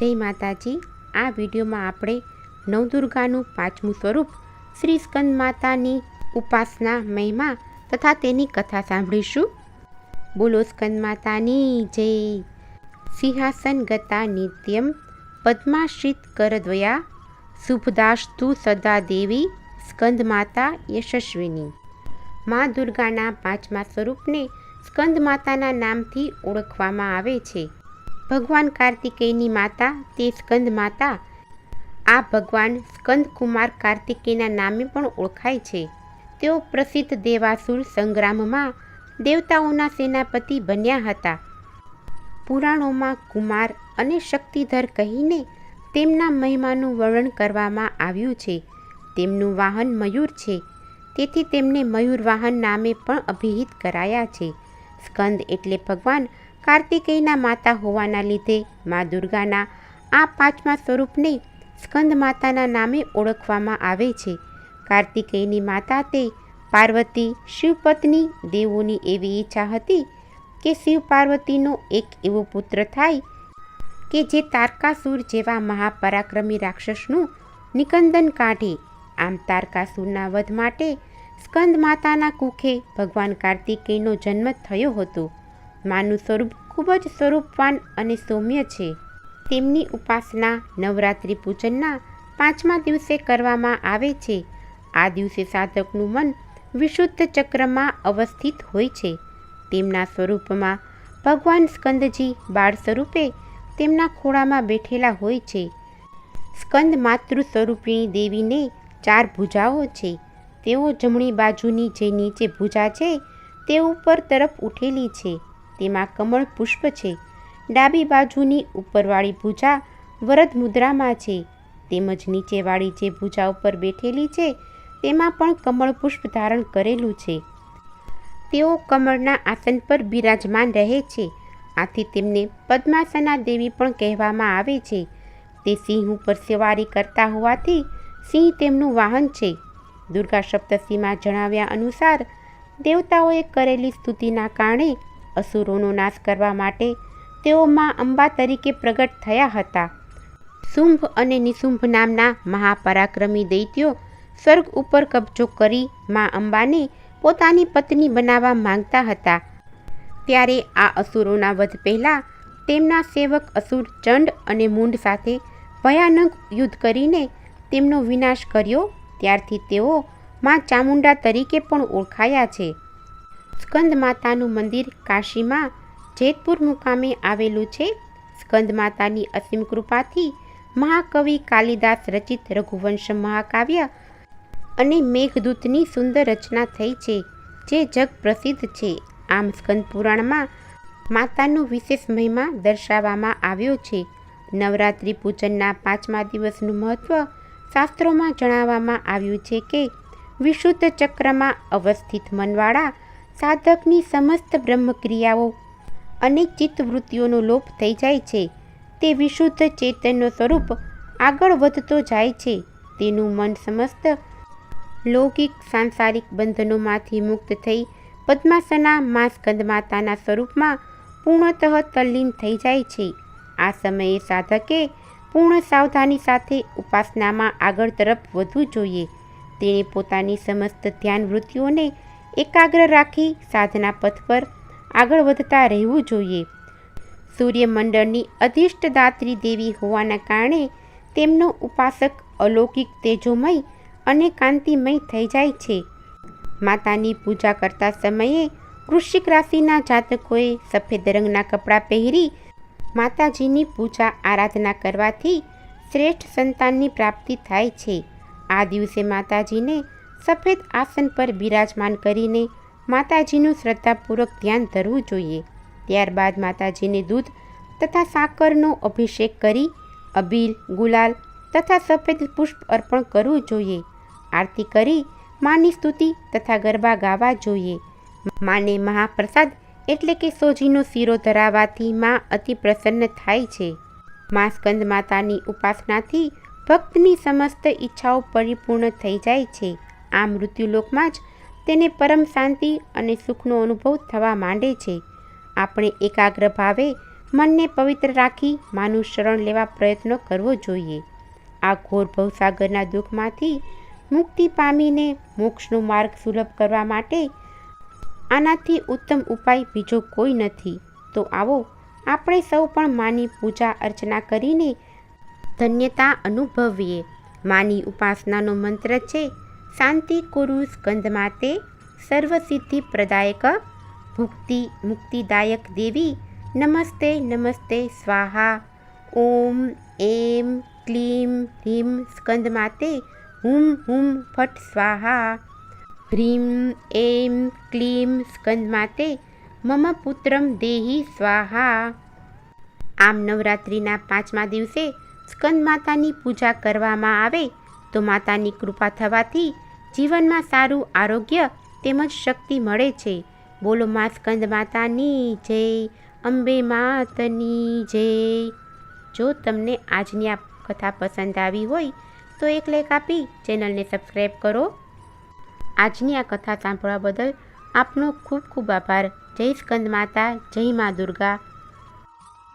જય માતાજી. આ વિડીયોમાં આપણે નવદુર્ગાનું પાંચમું સ્વરૂપ શ્રી સ્કંદ માતાની ઉપાસના મહિમા તથા તેની કથા સાંભળીશું. બોલો સ્કંદ માતાની જય. સિંહાસન ગતા નિત્યમ પદ્માશ્રિત કરદ્વયા શુભદાસ્તુ સદા દેવી સ્કંદ માતા યશસ્વિની. મા દુર્ગાના પાંચમા સ્વરૂપને સ્કંદ માતાના નામથી ઓળખવામાં આવે છે. ભગવાન કાર્તિકેયની માતા, તે સ્કંદ માતા. આ ભગવાન સ્કંદ કુમાર કાર્તિકેયના નામે પણ ઓળખાય છે. તેઓ પ્રસિદ્ધ દેવાસુર સંગ્રામમાં દેવતાઓના સેનાપતિ બન્યા હતા. પુરાણોમાં કુમાર અને શક્તિધર કહીને તેમના મહિમાનું વર્ણન કરવામાં આવ્યું છે. તેમનું વાહન મયુર છે. તેથી તેમને મયુર વાહન નામે પણ અભિહિત કરાયા છે. સ્કંદ એટલે ભગવાન કાર્તિકેયના માતા હોવાના લીધે મા દુર્ગાના આ પાંચમા સ્વરૂપને સ્કંદ માતાના નામે ઓળખવામાં આવે છે. કાર્તિકેયની માતા તે પાર્વતી શિવપત્ની દેવોની એવી ઈચ્છા હતી કે શિવ પાર્વતીનો એક એવો પુત્ર થાય કે જે તારકાસુર જેવા મહાપરાક્રમી રાક્ષસનું નિકંદન કાઢે. આમ તારકાસુરના વધ માટે સ્કંદ માતાના કુખે ભગવાન કાર્તિકેયનો જન્મ થયો હતો. માનું સ્વરૂપ ખૂબ જ સ્વરૂપવાન અને સૌમ્ય છે. તેમની ઉપાસના નવરાત્રિ પૂજનના પાંચમા દિવસે કરવામાં આવે છે. આ દિવસે સાધકનું મન વિશુદ્ધ ચક્રમાં અવસ્થિત હોય છે. તેમના સ્વરૂપમાં ભગવાન સ્કંદજી બાળ સ્વરૂપે તેમના ખોળામાં બેઠેલા હોય છે. સ્કંદ માતૃ સ્વરૂપિણી દેવીને ચાર ભુજાઓ છે. તેઓ જમણી બાજુની જે નીચે ભુજા છે, તે ઉપર તરફ ઉઠેલી છે. તેમાં કમળ પુષ્પ છે. ડાબી બાજુની ઉપરવાળી ભૂજા વરદ મુદ્રામાં છે. તેમજ નીચેવાળી જે ભૂજા ઉપર બેઠેલી છે, તેમાં પણ કમળ પુષ્પ ધારણ કરેલું છે. તેઓ કમળના આસન પર બિરાજમાન રહે છે. આથી તેમને પદ્માસના દેવી પણ કહેવામાં આવે છે. તે સિંહ ઉપર સવારી કરતા હોવાથી સિંહ તેમનું વાહન છે. દુર્ગા સપ્તશીમાં જણાવ્યા અનુસાર દેવતાઓએ કરેલી સ્તુતિના કારણે અસુરોનો નાશ કરવા માટે તેઓ મા અંબા તરીકે પ્રગટ થયા હતા. શુંભ અને નિશુંભ નામના મહાપરાક્રમી દૈત્યો સ્વર્ગ ઉપર કબજો કરી મા અંબાને પોતાની પત્ની બનાવવા માંગતા હતા. ત્યારે આ અસુરોના વધ પહેલાં તેમના સેવક અસુર ચંડ અને મૂંડ સાથે ભયાનક યુદ્ધ કરીને તેમનો વિનાશ કર્યો. ત્યારથી તેઓ મા ચામુંડા તરીકે પણ ઓળખાયા છે. સ્કંદ માતાનું મંદિર કાશીમાં જેતપુર મુકામે આવેલું છે. સ્કંદ માતાની અસીમ કૃપાથી મહાકવિ કાલિદાસ રચિત રઘુવંશ મહાકાવ્ય અને મેઘદૂતની સુંદર રચના થઈ છે, જે જગ પ્રસિદ્ધ છે. આમ સ્કંદ પુરાણમાં માતાનું વિશેષ મહિમા દર્શાવવામાં આવ્યો છે. નવરાત્રિ પૂજનના પાંચમા દિવસનું મહત્ત્વ શાસ્ત્રોમાં જણાવવામાં આવ્યું છે કે વિશુદ્ધ ચક્રમાં અવસ્થિત મનવાળા સાધકની સમસ્ત બ્રહ્મક્રિયાઓ અને ચિત્તવૃત્તિઓનો લોપ થઈ જાય છે. તે વિશુદ્ધ ચેતનનો સ્વરૂપ આગળ વધતો જાય છે. તેનું મન સમસ્ત લૌકિક સાંસારિક બંધનોમાંથી મુક્ત થઈ પદ્માસના માસ્કંદ માતાના સ્વરૂપમાં પૂર્ણતઃ તલ્લીન થઈ જાય છે. આ સમયે સાધકે પૂર્ણ સાવધાની સાથે ઉપાસનામાં આગળ તરફ વધવું જોઈએ. તેણે પોતાની સમસ્ત ધ્યાન વૃત્તિઓને એકાગ્ર રાખી સાધના પથ પર આગળ વધતા રહેવું જોઈએ. સૂર્યમંડળની અધિષ્ટદાત્રી દેવી હોવાના કારણે તેમનો ઉપાસક અલૌકિક તેજોમય અને કાંતિમય થઈ જાય છે. માતાની પૂજા કરતા સમયે વૃશ્ચિક રાશિના જાતકોએ સફેદ રંગના કપડાં પહેરી માતાજીની પૂજા આરાધના કરવાથી શ્રેષ્ઠ સંતાનની પ્રાપ્તિ થાય છે. આ દિવસે માતાજીને સફેદ આસન પર બિરાજમાન કરીને માતાજીનું શ્રદ્ધાપૂર્વક ધ્યાન ધરવું જોઈએ. ત્યારબાદ માતાજીને દૂધ તથા સાકરનો અભિષેક કરી અબીલ, ગુલાલ તથા સફેદ પુષ્પ અર્પણ કરવું જોઈએ. આરતી કરી માની સ્તુતિ તથા ગરબા ગાવા જોઈએ. માને મહાપ્રસાદ એટલે કે સોજીનો શીરો ધરાવવાથી માં અતિ પ્રસન્ન થાય છે. મા સ્કંદ માતાની ઉપાસનાથી ભક્તની સમસ્ત ઈચ્છાઓ પરિપૂર્ણ થઈ જાય છે. આ મૃત્યુલોકમાં જ તેને પરમ શાંતિ અને સુખનો અનુભવ થવા માંડે છે. આપણે એકાગ્ર ભાવે મનને પવિત્ર રાખી માનું શરણ લેવા પ્રયત્નો કરવો જોઈએ. આ ઘોર ભવસાગરના દુઃખમાંથી મુક્તિ પામીને મોક્ષનો માર્ગ સુલભ કરવા માટે આનાથી ઉત્તમ ઉપાય બીજો કોઈ નથી. તો આવો આપણે સૌ પણ માની પૂજા અર્ચના કરીને ધન્યતા અનુભવીએ. માની ઉપાસનાનો મંત્ર છે સ્કંદ માતે સર્વસિદ્ધિ પ્રદાયક, ભુક્તિ, મુક્તિદાયક દેવી, નમસ્તે નમસ્તે, સ્વાહા, ઓમ, એમ, ક્લીમ સ્કંદ માતે હુમ હુમ, ફટ, સ્વાહા હ્રીમ એમ, ક્લીમ, સ્કંદ માતે મમ પુત્રમ દેહી, સ્વાહા. આમ નવરાત્રિના પાંચમા દિવસે સ્કંદ માતાની પૂજા કરવામાં આવે તો માતાની કૃપા થવાથી જીવનમાં સારું આરોગ્ય તેમજ શક્તિ મળે છે. બોલો માં સ્કંદ માતાની જય, અંબે માતની જય. જો તમને આજની આ કથા પસંદ આવી હોય, તો એક લેખ આપી ચેનલને સબસ્ક્રાઈબ કરો. આજની આ કથા સાંભળવા બદલ આપનો ખૂબ ખૂબ આભાર. જય સ્કંદ માતા, જય મા દુર્ગા.